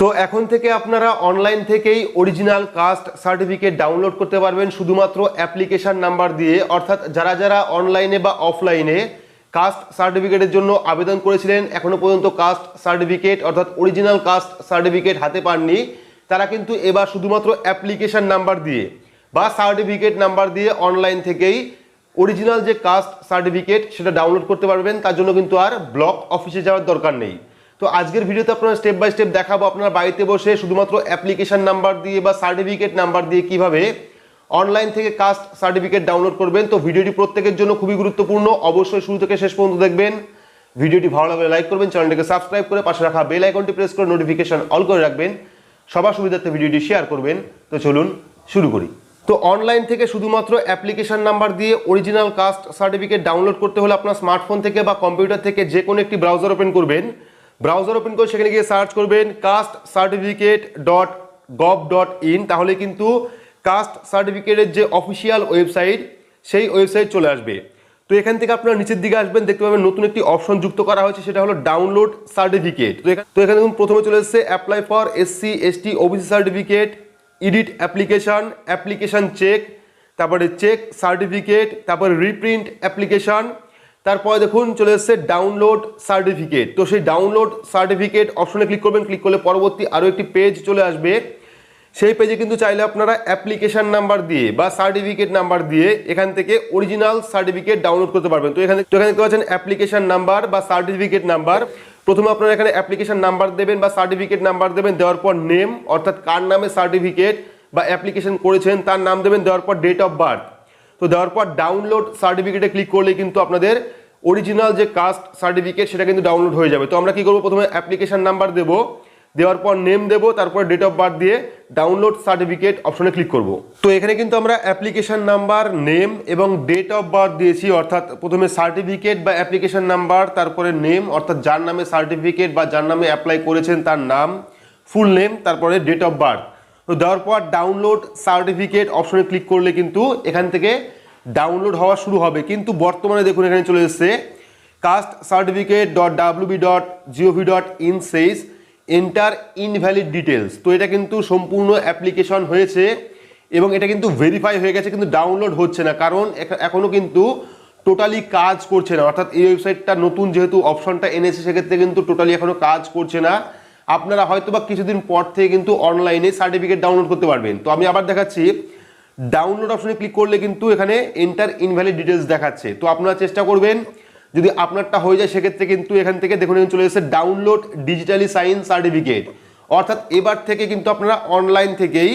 তো এখন থেকে আপনারা অনলাইন থেকেই অরিজিনাল কাস্ট সার্টিফিকেট ডাউনলোড করতে পারবেন শুধুমাত্র অ্যাপ্লিকেশন নাম্বার দিয়ে। অর্থাৎ যারা যারা অনলাইনে বা অফলাইনে কাস্ট সার্টিফিকেটের জন্য আবেদন করেছিলেন এখনও পর্যন্ত কাস্ট সার্টিফিকেট অর্থাৎ অরিজিনাল কাস্ট সার্টিফিকেট হাতে পাননি, তারা কিন্তু এবার শুধুমাত্র অ্যাপ্লিকেশন নাম্বার দিয়ে বা সার্টিফিকেট নাম্বার দিয়ে অনলাইন থেকেই অরিজিনাল যে কাস্ট সার্টিফিকেট সেটা ডাউনলোড করতে পারবেন, তার জন্য কিন্তু আর ব্লক অফিসে যাওয়ার দরকার নেই। তো আজকের ভিডিওতে আপনারা স্টেপ বাই স্টেপ দেখাবো আপনার বাড়িতে বসে শুধুমাত্র অ্যাপ্লিকেশন নাম্বার দিয়ে বা সার্টিফিকেট নাম্বার দিয়ে কীভাবে অনলাইন থেকে কাস্ট সার্টিফিকেট ডাউনলোড করবেন। তো ভিডিওটি প্রত্যেকের জন্য খুবই গুরুত্বপূর্ণ। অবশ্যই শুরু থেকে শেষ পর্যন্ত দেখবেন। ভিডিওটি ভালো লাগলে লাইক করবেন, চ্যানেলটিকে সাবস্ক্রাইব করে পাশে রাখা বেল আইকনটি প্রেস করে নোটিফিকেশন অল করে রাখবেন। সবার সুবিধার্থে ভিডিওটি শেয়ার করবেন। তো চলুন শুরু করি। তো অনলাইন থেকে শুধুমাত্র অ্যাপ্লিকেশন নাম্বার দিয়ে অরিজিনাল কাস্ট সার্টিফিকেট ডাউনলোড করতে হলে আপনার স্মার্টফোন থেকে বা কম্পিউটার থেকে যে কোনো একটি ব্রাউজার ওপেন করবেন। ব্রাউজার ওপেন করে সেখানে গিয়ে সার্চ করবেন caste certificate dot gov dot in তাহলে কিন্তু কাস্ট সার্টিফিকেটের যে অফিসিয়াল ওয়েবসাইট সেই ওয়েবসাইট চলে আসবে। তো এখান থেকে আপনারা নিচের দিকে আসবেন, দেখতে পাবেন নতুন একটি অপশন যুক্ত করা হয়েছে, সেটা হলো ডাউনলোড সার্টিফিকেট তো এখানে দেখুন, প্রথমে চলে এসেছে apply for SC ST OBC certificate edit application application check তারপরে চেক সার্টিফিকেট তারপরে রিপ্রিন্ট অ্যাপ্লিকেশন তারপরে দেখুন চলে এসেছে ডাউনলোড সার্টিফিকেট তো সেই ডাউনলোড সার্টিফিকেট অপশনে ক্লিক করবেন ক্লিক করলে পরবর্তী আরও একটি পেজ চলে আসবে। সেই পেজে কিন্তু চাইলে আপনারা অ্যাপ্লিকেশন নাম্বার দিয়ে বা সার্টিফিকেট নাম্বার দিয়ে এখান থেকে অরিজিনাল সার্টিফিকেট ডাউনলোড করতে পারবেন। তো এখানে তো এখানে দেখতে পাচ্ছেন অ্যাপ্লিকেশন নাম্বার বা সার্টিফিকেট নাম্বার প্রথমে আপনারা এখানে অ্যাপ্লিকেশন নাম্বার দেবেন বা সার্টিফিকেট নাম্বার দেবেন, দেওয়ার পর নেম অর্থাৎ কার নামে সার্টিফিকেট বা অ্যাপ্লিকেশন করেছেন তার নাম দেবেন, দেওয়ার পর ডেট অফ বার্থ তো দেওয়ার পর ডাউনলোড সার্টিফিকেটে ক্লিক করলে কিন্তু আপনাদের অরিজিনাল যে কাস্ট সার্টিফিকেট সেটা কিন্তু ডাউনলোড হয়ে যাবে। তো আমরা কি করব? প্রথমে অ্যাপ্লিকেশন নাম্বার দেবো। দেওয়ার পর নেম দেবো, তারপর ডেট অফ বার্থ দিয়ে ডাউনলোড সার্টিফিকেট অপশনে ক্লিক করব। তো এখানে কিন্তু আমরা অ্যাপ্লিকেশন নাম্বার নেম এবং ডেট অফ বার্থ দিয়েছি, অর্থাৎ প্রথমে সার্টিফিকেট বা অ্যাপ্লিকেশন নাম্বার তারপরে নেম অর্থাৎ যার নামে সার্টিফিকেট বা যার নামে অ্যাপ্লাই করেছেন তার নাম ফুল নেম তারপরে ডেট অফ বার্থ তো দেওয়ার পর ডাউনলোড সার্টিফিকেট অপশনে ক্লিক করলে কিন্তু এখান থেকে ডাউনলোড হওয়া শুরু হবে। কিন্তু বর্তমানে দেখুন, এখানে চলে এসেছে caste certificate dot WB dot GOV dot in says enter invalid details তো এটা কিন্তু সম্পূর্ণ অ্যাপ্লিকেশন হয়েছে এবং এটা কিন্তু ভেরিফাই হয়ে গেছে, কিন্তু ডাউনলোড হচ্ছে না। কারণ এখনও কিন্তু টোটালি কাজ করছে না। অর্থাৎ এই ওয়েবসাইটটা নতুন যেহেতু অপশনটা এনেছে, সেক্ষেত্রে কিন্তু টোটালি এখনও কাজ করছে না। আপনারা হয়তো বা কিছুদিন পর থেকে কিন্তু অনলাইনে সার্টিফিকেট ডাউনলোড করতে পারবেন। তো আমি আবার দেখাচ্ছি ডাউনলোড অপশনে ক্লিক করলে কিন্তু এখানে এন্টার ইনভ্যালিড ডিটেলস দেখাচ্ছে। তো আপনারা চেষ্টা করবেন, যদি আপনারটা হয়ে যায় সেক্ষেত্রে কিন্তু এখান থেকে দেখুন চলে এসেছে ডাউনলোড ডিজিটালি সাইন সার্টিফিকেট অর্থাৎ এবার থেকে কিন্তু আপনারা অনলাইন থেকেই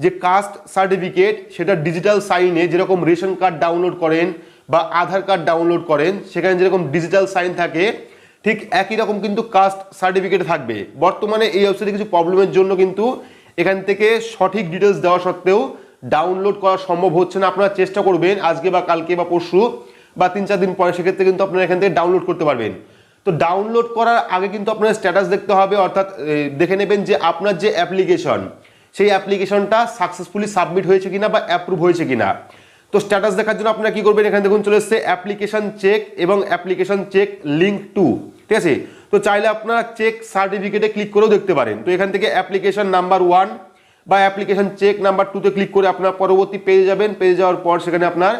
যে কাস্ট সার্টিফিকেট সেটা ডিজিটাল সাইনে যেরকম রেশন কার্ড ডাউনলোড করেন বা আধার কার্ড ডাউনলোড করেন, সেখানে যেরকম ডিজিটাল সাইন থাকে, ঠিক একই রকম কিন্তু কাস্ট সার্টিফিকেট থাকবে। বর্তমানে এই ওয়েবসাইটে কিছু প্রবলেমের জন্য কিন্তু এখান থেকে সঠিক ডিটেলস দেওয়া সত্ত্বেও ডাউনলোড করা সম্ভব হচ্ছে না। আপনারা চেষ্টা করবেন আজকে বা কালকে বা পরশু বা তিন চার দিন পরে সেক্ষেত্রে কিন্তু আপনারা এখান থেকে ডাউনলোড করতে পারবেন। তো ডাউনলোড করার আগে কিন্তু আপনার স্ট্যাটাস দেখতে হবে, অর্থাৎ দেখে নেবেন যে আপনার যে অ্যাপ্লিকেশন সেই অ্যাপ্লিকেশনটা সাকসেসফুলি সাবমিট হয়েছে কিনা বা অ্যাপ্রুভ হয়েছে কিনা। তো স্ট্যাটাস দেখার জন্য আপনারা কী করবেন? এখানে দেখুন চলে এসছে অ্যাপ্লিকেশন চেক এবং অ্যাপ্লিকেশন চেক লিঙ্ক টু ঠিক আছে? তো চাইলে আপনারা চেক সার্টিফিকেটে ক্লিক করেও দেখতে পারেন। তো এখান থেকে অ্যাপ্লিকেশন নাম্বার ওয়ান বা অ্যাপ্লিকেশন চেক নাম্বার টুতে ক্লিক করে আপনার পরবর্তী পেয়ে যাবেন। পেয়ে যাওয়ার পর সেখানে আপনার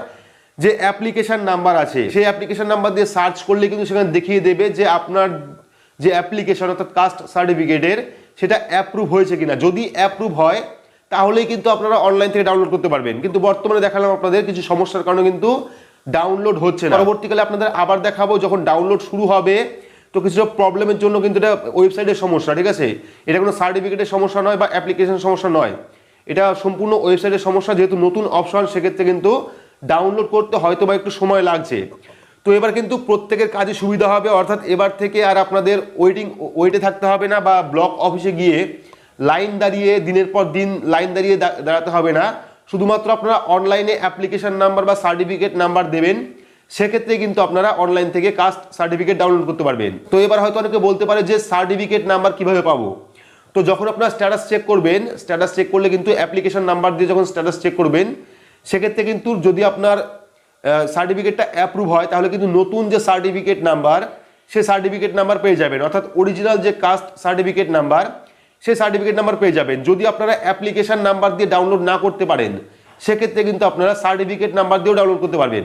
যে অ্যাপ্লিকেশন নাম্বার আছে, সেই অ্যাপ্লিকেশন নাম্বার দিয়ে সার্চ করলে কিন্তু সেখানে দেখিয়ে দেবে যে আপনার যে অ্যাপ্লিকেশন অর্থাৎ কাস্ট সার্টিফিকেটের সেটা অ্যাপ্রুভ হয়েছে কিনা। যদি অ্যাপ্রুভ হয়, তাহলেই কিন্তু আপনারা অনলাইন থেকে ডাউনলোড করতে পারবেন। কিন্তু বর্তমানে দেখালাম আপনাদের কিছু সমস্যার কারণে কিন্তু ডাউনলোড হচ্ছে না। পরবর্তীকালে আপনাদের আবার দেখাবো, যখন ডাউনলোড শুরু হবে তো কিছুটা প্রবলেমের জন্য কিন্তু এটা ওয়েবসাইটের সমস্যা, ঠিক আছে? এটা কোনো সার্টিফিকেটের সমস্যা নয় বা অ্যাপ্লিকেশন সমস্যা নয়। এটা সম্পূর্ণ ওয়েবসাইটের সমস্যা, যেহেতু নতুন অপশন সেক্ষেত্রে কিন্তু ডাউনলোড করতে হয়তো বা একটু সময় লাগছে। তো এবার কিন্তু প্রত্যেকের কাজে সুবিধা হবে, অর্থাৎ এবার থেকে আর আপনাদের ওয়েটিং ওয়েটে থাকতে হবে না বা ব্লক অফিসে গিয়ে লাইন দাঁড়িয়ে, দিনের পর দিন লাইন দাঁড়িয়ে দাঁড়াতে হবে না। শুধুমাত্র আপনারা অনলাইনে অ্যাপ্লিকেশন নাম্বার বা সার্টিফিকেট নাম্বার দেবেন। সেক্ষেত্রে কিন্তু আপনারা অনলাইন থেকে কাস্ট সার্টিফিকেট ডাউনলোড করতে পারবেন। তো এবার হয়তো অনেকে বলতে পারে যে সার্টিফিকেট নাম্বার কীভাবে পাবো? তো যখন আপনার স্ট্যাটাস চেক করবেন স্ট্যাটাস চেক করলে কিন্তু অ্যাপ্লিকেশন নাম্বার দিয়ে যখন স্ট্যাটাস চেক করবেন, সেক্ষেত্রে কিন্তু যদি আপনার সার্টিফিকেটটা অ্যাপ্রুভ হয়, তাহলে কিন্তু নতুন যে সার্টিফিকেট নাম্বার সে সার্টিফিকেট নাম্বার পেয়ে যাবেন। অর্থাৎ অরিজিনাল যে কাস্ট সার্টিফিকেট নাম্বার সে সার্টিফিকেট নাম্বার পেয়ে যাবেন। যদি আপনারা অ্যাপ্লিকেশন নাম্বার দিয়ে ডাউনলোড না করতে পারেন, সেক্ষেত্রে কিন্তু আপনারা সার্টিফিকেট নাম্বার দিয়েও ডাউনলোড করতে পারবেন।